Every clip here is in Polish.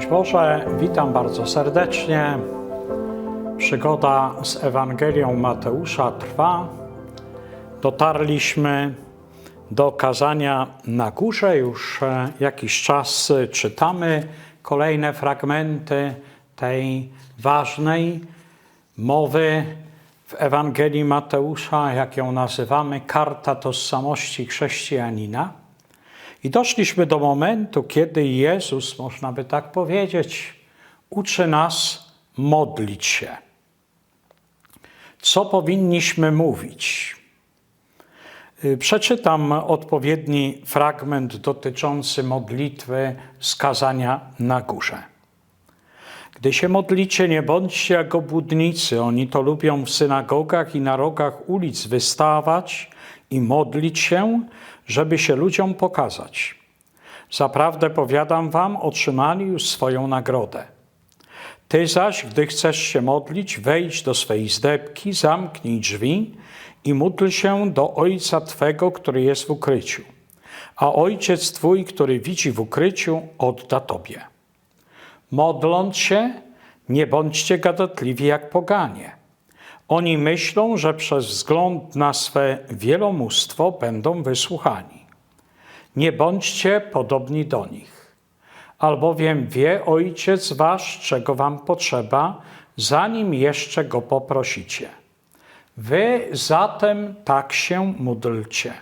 Szczęść Boże, witam bardzo serdecznie. Przygoda z Ewangelią Mateusza trwa. Dotarliśmy do kazania na górze. Już e, jakiś czas e, czytamy kolejne fragmenty tej ważnej mowy w Ewangelii Mateusza, jak ją nazywamy, karta tożsamości chrześcijanina. I doszliśmy do momentu, kiedy Jezus, można by tak powiedzieć, uczy nas modlić się. Co powinniśmy mówić? Y, Przeczytam odpowiedni fragment dotyczący modlitwy skazania na górze. Gdy się modlicie, nie bądźcie jak obłudnicy. Oni to lubią w synagogach i na rogach ulic wystawać i modlić się, żeby się ludziom pokazać. Zaprawdę powiadam wam, otrzymali już swoją nagrodę. Ty zaś, gdy chcesz się modlić, wejdź do swej zdebki, zamknij drzwi i módl się do Ojca Twego, który jest w ukryciu. A Ojciec Twój, który widzi w ukryciu, odda Tobie. Modląc się, nie bądźcie gadatliwi jak poganie. Oni myślą, że przez wzgląd na swe wielomóstwo będą wysłuchani. Nie bądźcie podobni do nich, albowiem wie Ojciec Wasz, czego Wam potrzeba, zanim jeszcze Go poprosicie. Wy zatem tak się módlcie.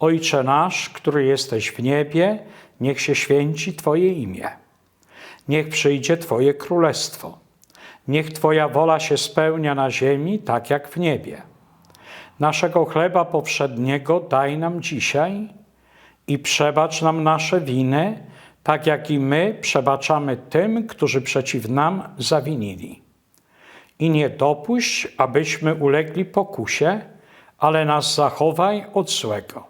Ojcze nasz, który jesteś w niebie, niech się święci Twoje imię. Niech przyjdzie Twoje królestwo. Niech Twoja wola się spełnia na ziemi, tak jak w niebie. Naszego chleba powszedniego daj nam dzisiaj i przebacz nam nasze winy, tak jak i my przebaczamy tym, którzy przeciw nam zawinili. I nie dopuść, abyśmy ulegli pokusie, ale nas zachowaj od złego.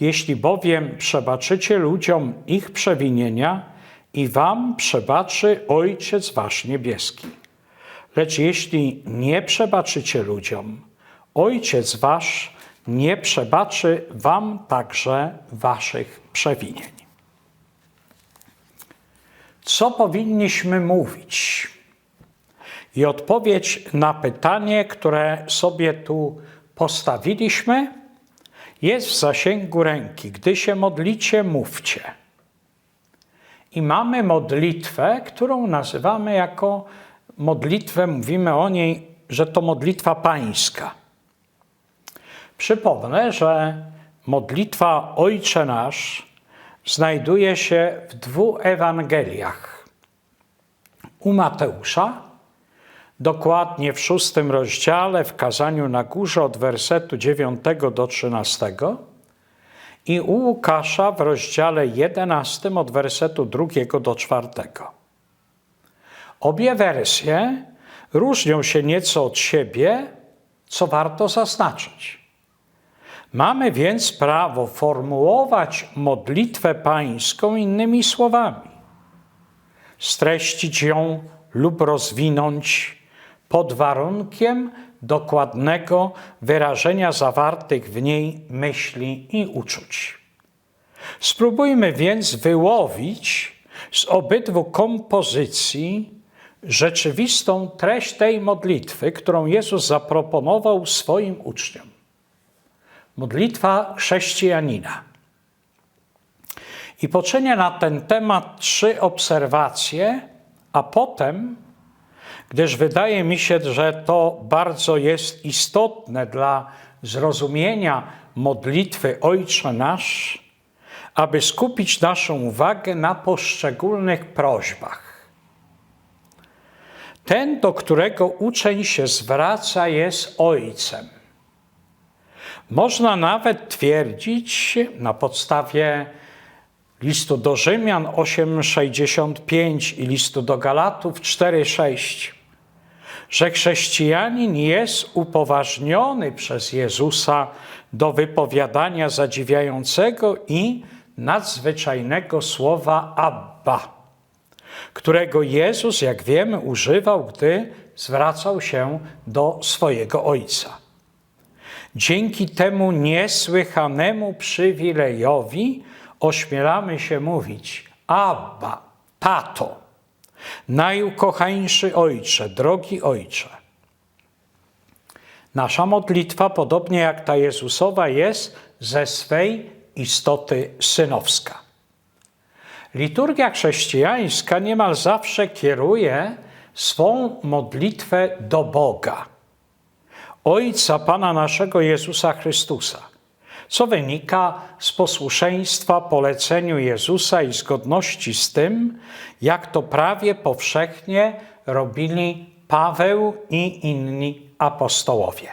Jeśli bowiem przebaczycie ludziom ich przewinienia, i wam przebaczy Ojciec Wasz Niebieski. Lecz jeśli nie przebaczycie ludziom, Ojciec Wasz nie przebaczy wam także waszych przewinień. Co powinniśmy mówić? I odpowiedź na pytanie, które sobie tu postawiliśmy, jest w zasięgu ręki. Gdy się modlicie, mówcie. I mamy modlitwę, którą nazywamy jako modlitwę, mówimy o niej, że to modlitwa pańska. Przypomnę, że modlitwa Ojcze Nasz znajduje się w dwóch Ewangeliach. U Mateusza, dokładnie w szóstym rozdziale, w kazaniu na górze od wersetu 9 do 13 i u Łukasza w rozdziale 11 od wersetu 2 do 4. Obie wersje różnią się nieco od siebie, co warto zaznaczyć. Mamy więc prawo formułować modlitwę pańską innymi słowami, streścić ją lub rozwinąć pod warunkiem dokładnego wyrażenia zawartych w niej myśli i uczuć. Spróbujmy więc wyłowić z obydwu kompozycji rzeczywistą treść tej modlitwy, którą Jezus zaproponował swoim uczniom. Modlitwa chrześcijanina. I poczynię na ten temat trzy obserwacje, a potem gdyż wydaje mi się, że to bardzo jest istotne dla zrozumienia modlitwy Ojcze Nasz, aby skupić naszą uwagę na poszczególnych prośbach. Ten, do którego uczeń się zwraca, jest Ojcem. Można nawet twierdzić na podstawie listu do Rzymian 8,65 i listu do Galatów 4,6 że chrześcijanin jest upoważniony przez Jezusa do wypowiadania zadziwiającego i nadzwyczajnego słowa Abba, którego Jezus, jak wiemy, używał, gdy zwracał się do swojego Ojca. Dzięki temu niesłychanemu przywilejowi ośmielamy się mówić Abba, Tato, najukochańszy Ojcze, drogi Ojcze. Nasza modlitwa, podobnie jak ta Jezusowa, jest ze swej istoty synowska. Liturgia chrześcijańska niemal zawsze kieruje swą modlitwę do Boga, Ojca Pana naszego Jezusa Chrystusa, co wynika z posłuszeństwa poleceniu Jezusa i zgodności z tym, jak to prawie powszechnie robili Paweł i inni apostołowie.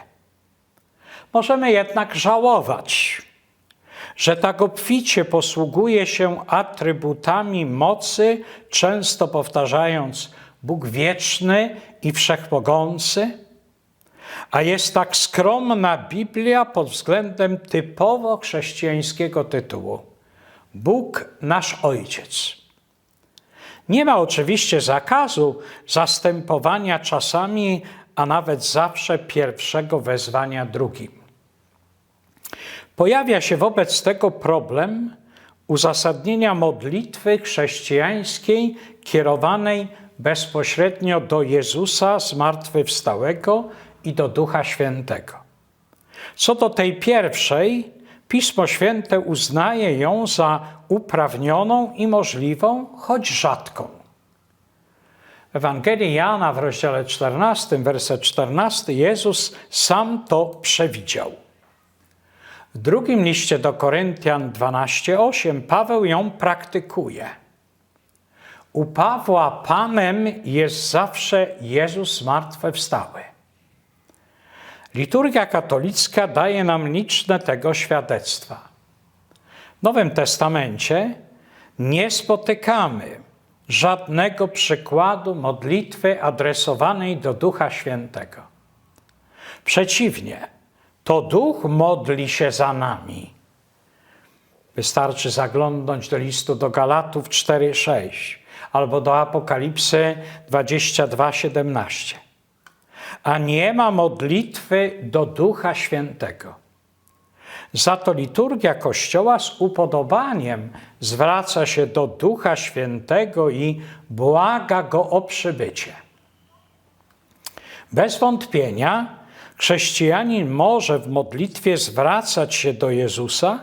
Możemy jednak żałować, że tak obficie posługuje się atrybutami mocy, często powtarzając Bóg wieczny i wszechmogący, a jest tak skromna Biblia pod względem typowo chrześcijańskiego tytułu Bóg nasz Ojciec. Nie ma oczywiście zakazu zastępowania czasami, a nawet zawsze pierwszego wezwania drugim. Pojawia się wobec tego problem uzasadnienia modlitwy chrześcijańskiej kierowanej bezpośrednio do Jezusa zmartwychwstałego i do Ducha Świętego. Co do tej pierwszej, Pismo Święte uznaje ją za uprawnioną i możliwą, choć rzadką. W Ewangelii Jana w rozdziale 14, werset 14, Jezus sam to przewidział. W drugim liście do Koryntian 12:8 Paweł ją praktykuje. U Pawła Panem jest zawsze Jezus zmartwychwstały. Liturgia katolicka daje nam liczne tego świadectwa. W Nowym Testamencie nie spotykamy żadnego przykładu modlitwy adresowanej do Ducha Świętego. Przeciwnie, to Duch modli się za nami. Wystarczy zaglądnąć do listu do Galatów 4:6 albo do Apokalipsy 22:17 a nie ma modlitwy do Ducha Świętego. Za to liturgia Kościoła z upodobaniem zwraca się do Ducha Świętego i błaga go o przybycie. Bez wątpienia chrześcijanin może w modlitwie zwracać się do Jezusa,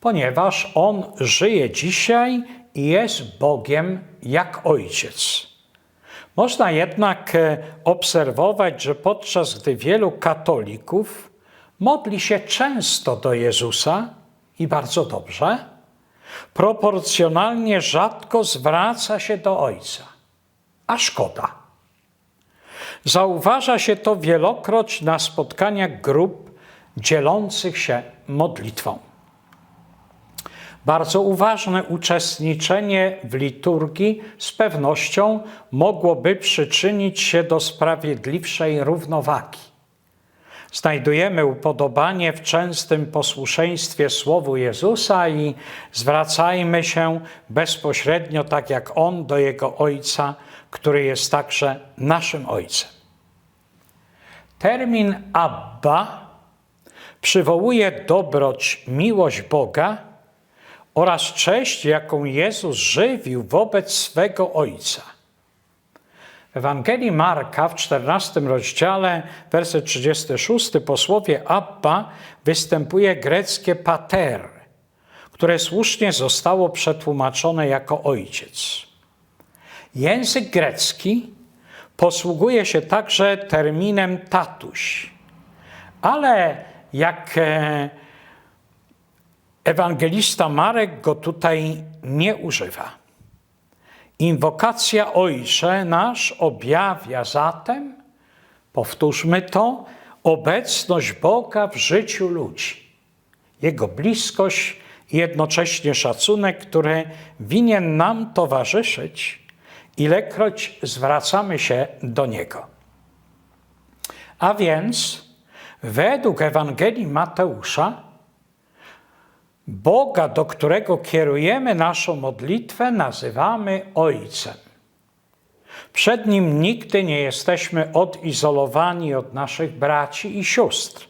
ponieważ On żyje dzisiaj i jest Bogiem jak Ojciec. Można jednak e, obserwować, że podczas gdy wielu katolików modli się często do Jezusa i bardzo dobrze, proporcjonalnie rzadko zwraca się do Ojca. A szkoda. Zauważa się to wielokroć na spotkaniach grup dzielących się modlitwą. Bardzo uważne uczestniczenie w liturgii z pewnością mogłoby przyczynić się do sprawiedliwszej równowagi. Znajdujemy upodobanie w częstym posłuszeństwie Słowu Jezusa i zwracajmy się bezpośrednio, tak jak On, do Jego Ojca, który jest także naszym Ojcem. Termin Abba przywołuje dobroć, miłość Boga oraz cześć, jaką Jezus żywił wobec swego Ojca. W Ewangelii Marka w 14 rozdziale, werset 36, po słowie Abba występuje greckie pater, które słusznie zostało przetłumaczone jako ojciec. Język grecki posługuje się także terminem tatuś, ale jak e, Ewangelista Marek go tutaj nie używa. Inwokacja Ojcze nasz objawia zatem, powtórzmy to, obecność Boga w życiu ludzi, Jego bliskość i jednocześnie szacunek, który winien nam towarzyszyć, ilekroć zwracamy się do Niego. A więc, według Ewangelii Mateusza, Boga, do którego kierujemy naszą modlitwę, nazywamy Ojcem. Przed Nim nigdy nie jesteśmy odizolowani od naszych braci i sióstr,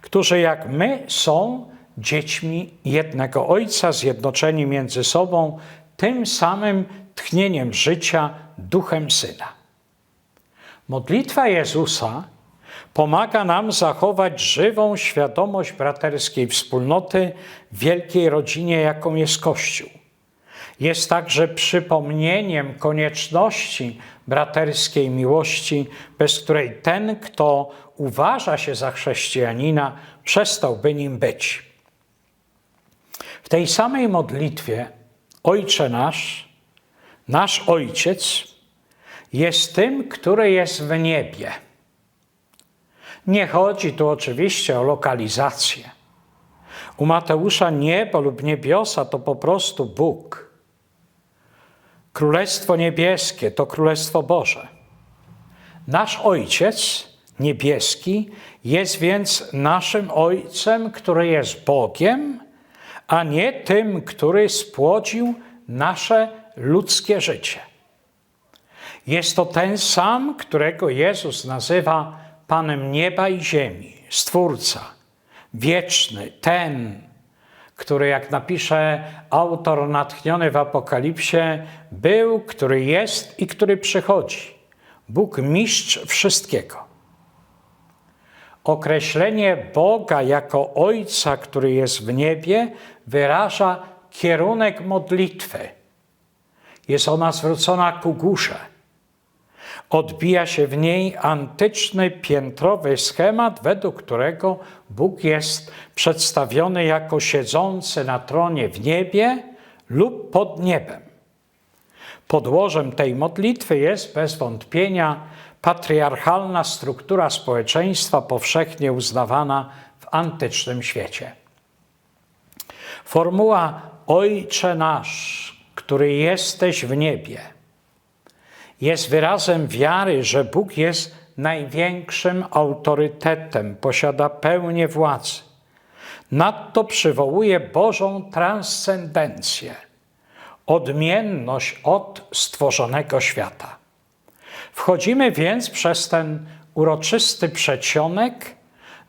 którzy jak my są dziećmi jednego Ojca, zjednoczeni między sobą tym samym tchnieniem życia, duchem syna. Modlitwa Jezusa pomaga nam zachować żywą świadomość braterskiej wspólnoty w wielkiej rodzinie, jaką jest Kościół. Jest także przypomnieniem konieczności braterskiej miłości, bez której ten, kto uważa się za chrześcijanina, przestałby nim być. W tej samej modlitwie Ojcze nasz, nasz Ojciec, jest tym, który jest w niebie. Nie chodzi tu oczywiście o lokalizację. U Mateusza niebo lub niebiosa to po prostu Bóg. Królestwo niebieskie to Królestwo Boże. Nasz Ojciec niebieski jest więc naszym Ojcem, który jest Bogiem, a nie tym, który spłodził nasze ludzkie życie. Jest to ten sam, którego Jezus nazywa Panem nieba i ziemi, Stwórca, wieczny, ten, który, jak napisze autor natchniony w Apokalipsie, był, który jest i który przychodzi. Bóg mistrz wszystkiego. Określenie Boga jako Ojca, który jest w niebie, wyraża kierunek modlitwy. Jest ona zwrócona ku górze. Odbija się w niej antyczny piętrowy schemat, według którego Bóg jest przedstawiony jako siedzący na tronie w niebie lub pod niebem. Podłożem tej modlitwy jest bez wątpienia patriarchalna struktura społeczeństwa powszechnie uznawana w antycznym świecie. Formuła Ojcze nasz, który jesteś w niebie, jest wyrazem wiary, że Bóg jest największym autorytetem, posiada pełnię władzy. Nadto przywołuje Bożą transcendencję, odmienność od stworzonego świata. Wchodzimy więc przez ten uroczysty przedsionek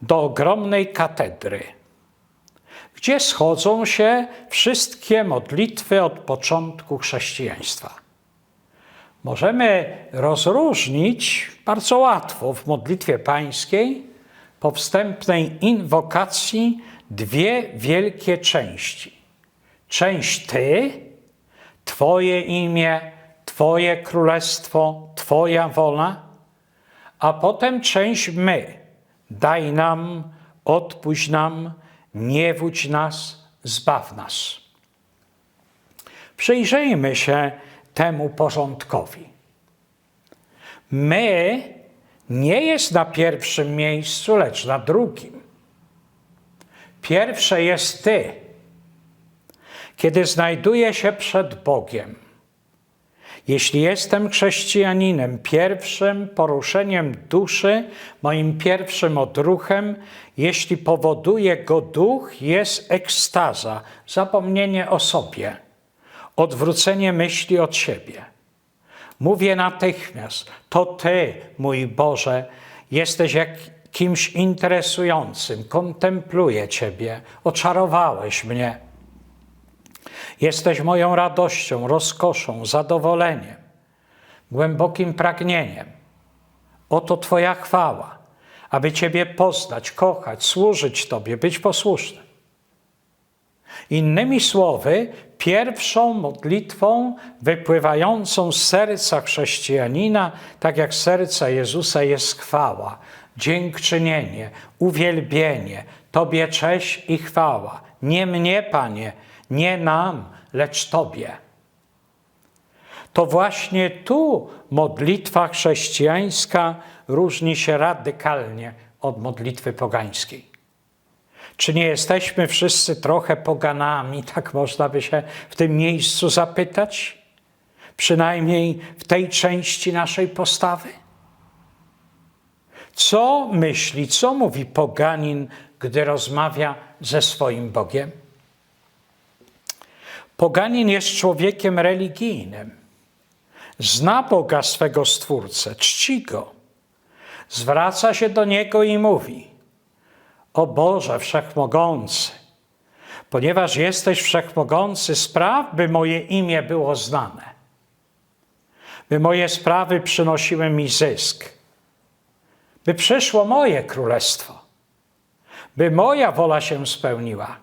do ogromnej katedry, gdzie schodzą się wszystkie modlitwy od początku chrześcijaństwa. Możemy rozróżnić bardzo łatwo w modlitwie pańskiej po wstępnej inwokacji dwie wielkie części. Część Ty, Twoje imię, Twoje królestwo, Twoja wola, a potem część my. Daj nam, odpuść nam, nie wódź nas, zbaw nas. Przyjrzyjmy się temu porządkowi. My nie jest na pierwszym miejscu, lecz na drugim. Pierwsze jest Ty, kiedy znajduję się przed Bogiem jeśli jestem chrześcijaninem, pierwszym poruszeniem duszy, moim pierwszym odruchem, jeśli powoduje go duch, jest ekstaza, zapomnienie o sobie, odwrócenie myśli od siebie. Mówię natychmiast: To Ty, mój Boże, jesteś jak kimś interesującym, kontempluję Ciebie, oczarowałeś mnie. Jesteś moją radością, rozkoszą, zadowoleniem, głębokim pragnieniem. Oto Twoja chwała, aby Ciebie poznać, kochać, służyć Tobie, być posłusznym. Innymi słowy, pierwszą modlitwą wypływającą z serca chrześcijanina, tak jak serca Jezusa, jest chwała, dziękczynienie, uwielbienie, Tobie cześć i chwała. Nie mnie, Panie, nie nam, lecz Tobie. To właśnie tu modlitwa chrześcijańska różni się radykalnie od modlitwy pogańskiej. Czy nie jesteśmy wszyscy trochę poganami, tak można by się w tym miejscu zapytać? Przynajmniej w tej części naszej postawy? Co myśli, co mówi poganin, gdy rozmawia ze swoim Bogiem? Poganin jest człowiekiem religijnym. Zna Boga swego Stwórcę, czci Go. Zwraca się do Niego i mówi: O Boże Wszechmogący, ponieważ jesteś Wszechmogący, spraw, by moje imię było znane. by moje sprawy przynosiły mi zysk, by przyszło moje królestwo, by moja wola się spełniła,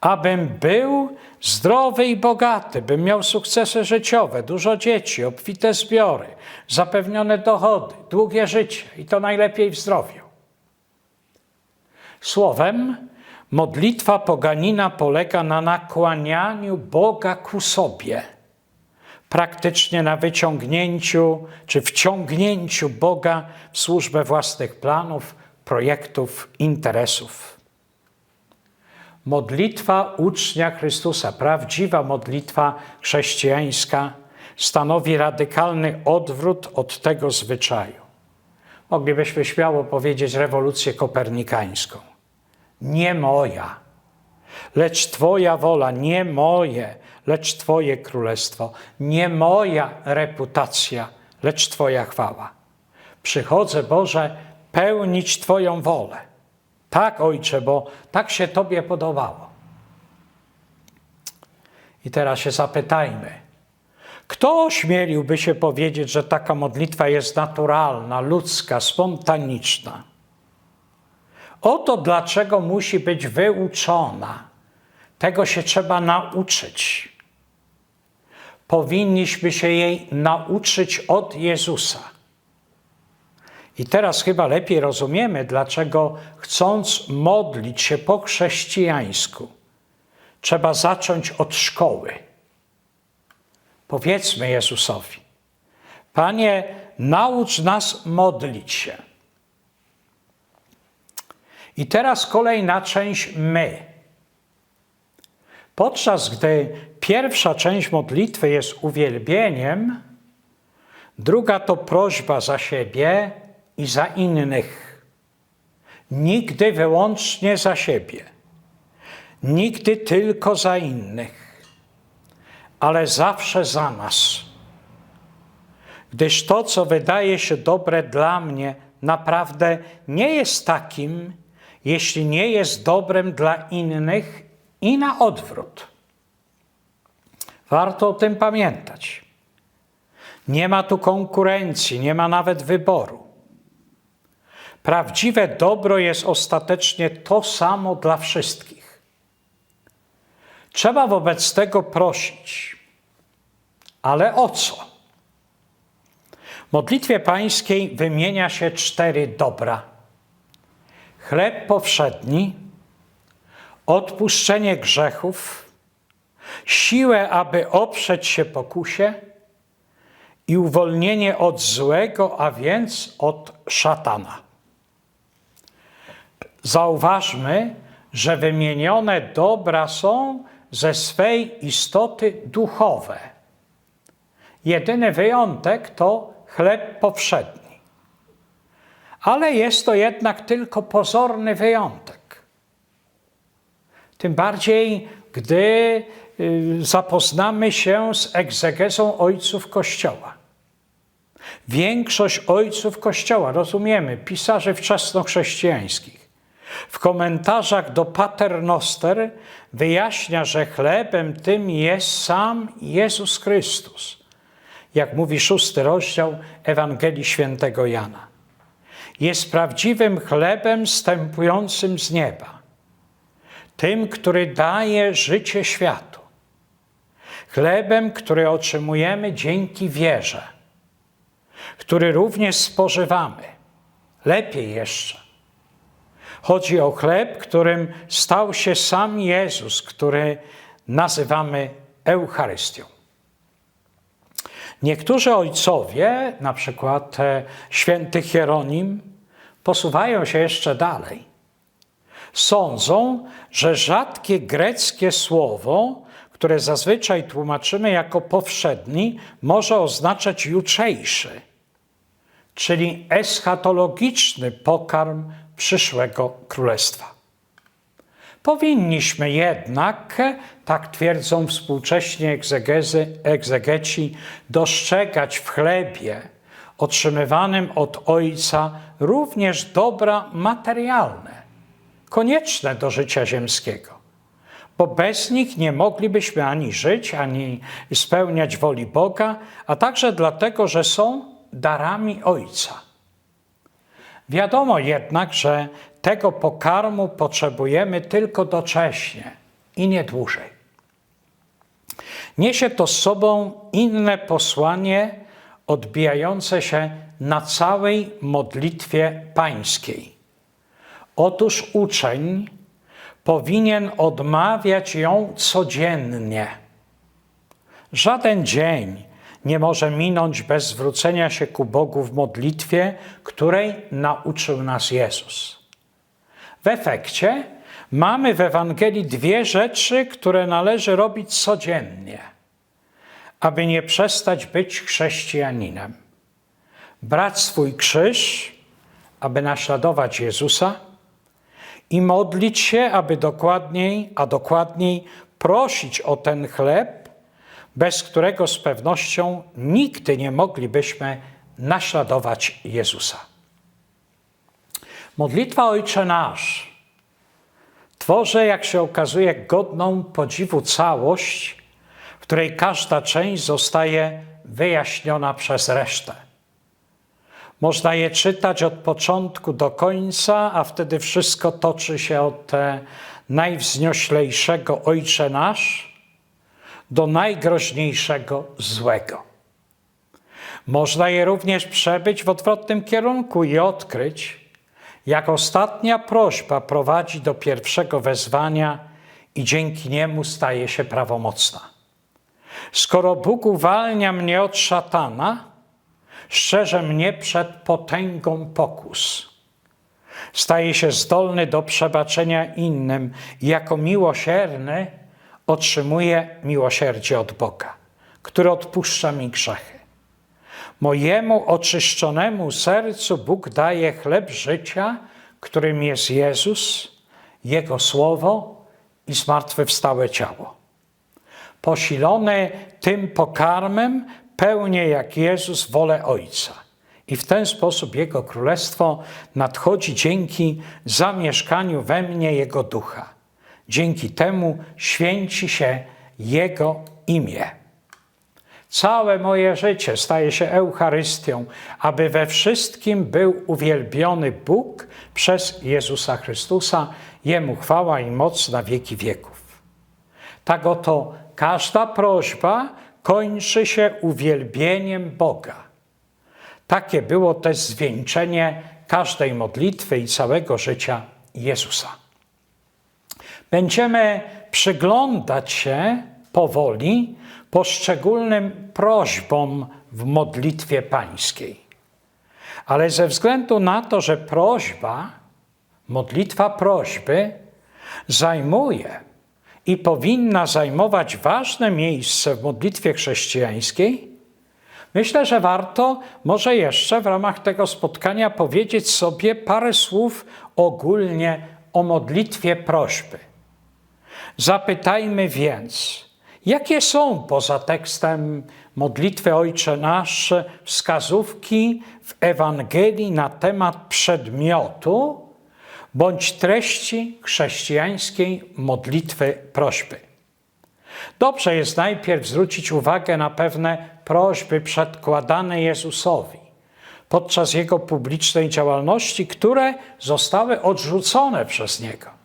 abym był zdrowy i bogaty, bym miał sukcesy życiowe, dużo dzieci, obfite zbiory, zapewnione dochody, długie życie i to najlepiej w zdrowiu. Słowem, modlitwa poganina polega na nakłanianiu Boga ku sobie, praktycznie na wyciągnięciu czy wciągnięciu Boga w służbę własnych planów, projektów, interesów. Modlitwa ucznia Chrystusa, prawdziwa modlitwa chrześcijańska, stanowi radykalny odwrót od tego zwyczaju. Moglibyśmy śmiało powiedzieć rewolucję kopernikańską. Nie moja, lecz Twoja wola, nie moje, lecz Twoje królestwo, nie moja reputacja, lecz Twoja chwała. Przychodzę, Boże, pełnić Twoją wolę. Tak, Ojcze, bo tak się Tobie podobało. I teraz się zapytajmy, kto ośmieliłby się powiedzieć, że taka modlitwa jest naturalna, ludzka, spontaniczna? Oto dlaczego musi być wyuczona. Tego się trzeba nauczyć. Powinniśmy się jej nauczyć od Jezusa. I teraz chyba lepiej rozumiemy, dlaczego chcąc modlić się po chrześcijańsku, trzeba zacząć od szkoły. Powiedzmy Jezusowi: Panie, naucz nas modlić się. I teraz kolejna część my. Podczas gdy pierwsza część modlitwy jest uwielbieniem, druga to prośba za siebie i za innych. Nigdy wyłącznie za siebie, nigdy tylko za innych, ale zawsze za nas. Gdyż to, co wydaje się dobre dla mnie, naprawdę nie jest takim, jeśli nie jest dobrem dla innych i na odwrót. Warto o tym pamiętać. Nie ma tu konkurencji, nie ma nawet wyboru. Prawdziwe dobro jest ostatecznie to samo dla wszystkich. Trzeba wobec tego prosić. Ale o co? W modlitwie pańskiej wymienia się cztery dobra chleb powszedni, odpuszczenie grzechów, siłę, aby oprzeć się pokusie i uwolnienie od złego, a więc od szatana. Zauważmy, że wymienione dobra są ze swej istoty duchowe. Jedyny wyjątek to chleb powszedni ale jest to jednak tylko pozorny wyjątek. Tym bardziej, gdy y, zapoznamy się z egzegezą ojców Kościoła. Większość ojców Kościoła, rozumiemy, pisarzy wczesnochrześcijańskich, w komentarzach do Paternoster wyjaśnia, że chlebem tym jest sam Jezus Chrystus, jak mówi szósty rozdział Ewangelii Świętego Jana. Jest prawdziwym chlebem stępującym z nieba, tym, który daje życie światu, chlebem, który otrzymujemy dzięki wierze, który również spożywamy, lepiej jeszcze. Chodzi o chleb, którym stał się sam Jezus, który nazywamy Eucharystią. Niektórzy ojcowie, na przykład e, święty Hieronim, posuwają się jeszcze dalej. Sądzą, że rzadkie greckie słowo, które zazwyczaj tłumaczymy jako powszedni, może oznaczać jutrzejszy, czyli eschatologiczny pokarm przyszłego królestwa. Powinniśmy jednak, tak twierdzą współcześni egzegezy, egzegeci, dostrzegać w chlebie otrzymywanym od Ojca również dobra materialne, konieczne do życia ziemskiego, bo bez nich nie moglibyśmy ani żyć, ani spełniać woli Boga, a także dlatego, że są darami Ojca. Wiadomo jednak, że tego pokarmu potrzebujemy tylko docześnie i nie dłużej. Niesie to z sobą inne posłanie odbijające się na całej modlitwie pańskiej. Otóż uczeń powinien odmawiać ją codziennie. Żaden dzień nie może minąć bez zwrócenia się ku Bogu w modlitwie, której nauczył nas Jezus. W efekcie mamy w Ewangelii dwie rzeczy, które należy robić codziennie, aby nie przestać być chrześcijaninem. Brać swój krzyż, aby naśladować Jezusa i modlić się, aby dokładniej, a dokładniej prosić o ten chleb, bez którego z pewnością nigdy nie moglibyśmy naśladować Jezusa. Modlitwa Ojcze Nasz tworzy, jak się okazuje, godną podziwu całość, w której każda część zostaje wyjaśniona przez resztę. Można je czytać od początku do końca, a wtedy wszystko toczy się od najwznioślejszego Ojcze Nasz do najgroźniejszego złego. Można je również przebyć w odwrotnym kierunku i odkryć, jak ostatnia prośba prowadzi do pierwszego wezwania i dzięki niemu staje się prawomocna. Skoro Bóg uwalnia mnie od szatana, szczerze mnie przed potęgą pokus. Staje się zdolny do przebaczenia innym jako miłosierny otrzymuje miłosierdzie od Boga, który odpuszcza mi grzechy. Mojemu oczyszczonemu sercu Bóg daje chleb życia, którym jest Jezus, Jego Słowo i zmartwychwstałe ciało. Posilony tym pokarmem pełnię jak Jezus wolę Ojca. I w ten sposób Jego Królestwo nadchodzi dzięki zamieszkaniu we mnie Jego Ducha. Dzięki temu święci się Jego imię. Całe moje życie staje się Eucharystią, aby we wszystkim był uwielbiony Bóg przez Jezusa Chrystusa. Jemu chwała i moc na wieki wieków. Tak oto każda prośba kończy się uwielbieniem Boga. Takie było też zwieńczenie każdej modlitwy i całego życia Jezusa. Będziemy przyglądać się powoli poszczególnym prośbom w modlitwie pańskiej. Ale ze względu na to, że prośba, modlitwa prośby zajmuje i powinna zajmować ważne miejsce w modlitwie chrześcijańskiej, myślę, że warto może jeszcze w ramach tego spotkania powiedzieć sobie parę słów ogólnie o modlitwie prośby. Zapytajmy więc, jakie są poza tekstem modlitwy Ojcze Nasz wskazówki w Ewangelii na temat przedmiotu, bądź treści chrześcijańskiej modlitwy prośby. Dobrze jest najpierw zwrócić uwagę na pewne prośby przedkładane Jezusowi podczas jego publicznej działalności, które zostały odrzucone przez niego.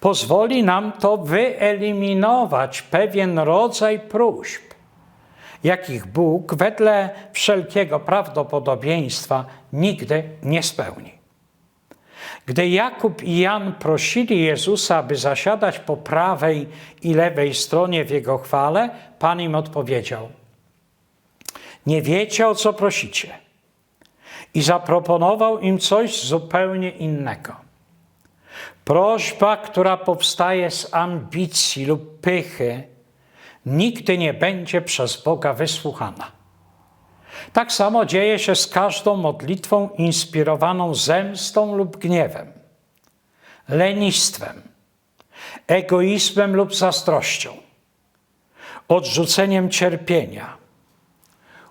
Pozwoli nam to wyeliminować pewien rodzaj próśb, jakich Bóg wedle wszelkiego prawdopodobieństwa nigdy nie spełni. Gdy Jakub i Jan prosili Jezusa, aby zasiadać po prawej i lewej stronie w jego chwale, Pan im odpowiedział: Nie wiecie o co prosicie. I zaproponował im coś zupełnie innego. Prośba, która powstaje z ambicji lub pychy, nigdy nie będzie przez Boga wysłuchana. Tak samo dzieje się z każdą modlitwą inspirowaną zemstą lub gniewem, lenistwem, egoizmem lub zazdrością, odrzuceniem cierpienia,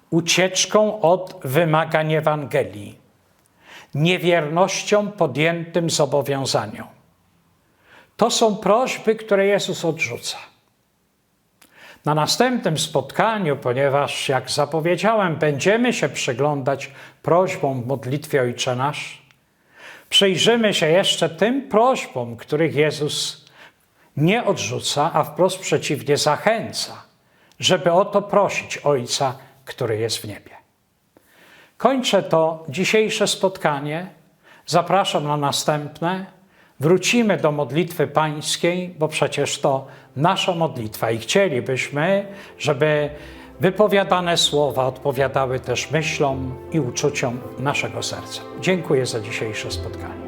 ucieczką od wymagań Ewangelii, niewiernością podjętym zobowiązaniom. To są prośby, które Jezus odrzuca. Na następnym spotkaniu, ponieważ, jak zapowiedziałem, będziemy się przyglądać prośbom w modlitwie Ojcze Nasz, przyjrzymy się jeszcze tym prośbom, których Jezus nie odrzuca, a wprost przeciwnie zachęca, żeby o to prosić Ojca, który jest w niebie. Kończę to dzisiejsze spotkanie. Zapraszam na następne. Wrócimy do modlitwy pańskiej, bo przecież to nasza modlitwa i chcielibyśmy, żeby wypowiadane słowa odpowiadały też myślom i uczuciom naszego serca. Dziękuję za dzisiejsze spotkanie.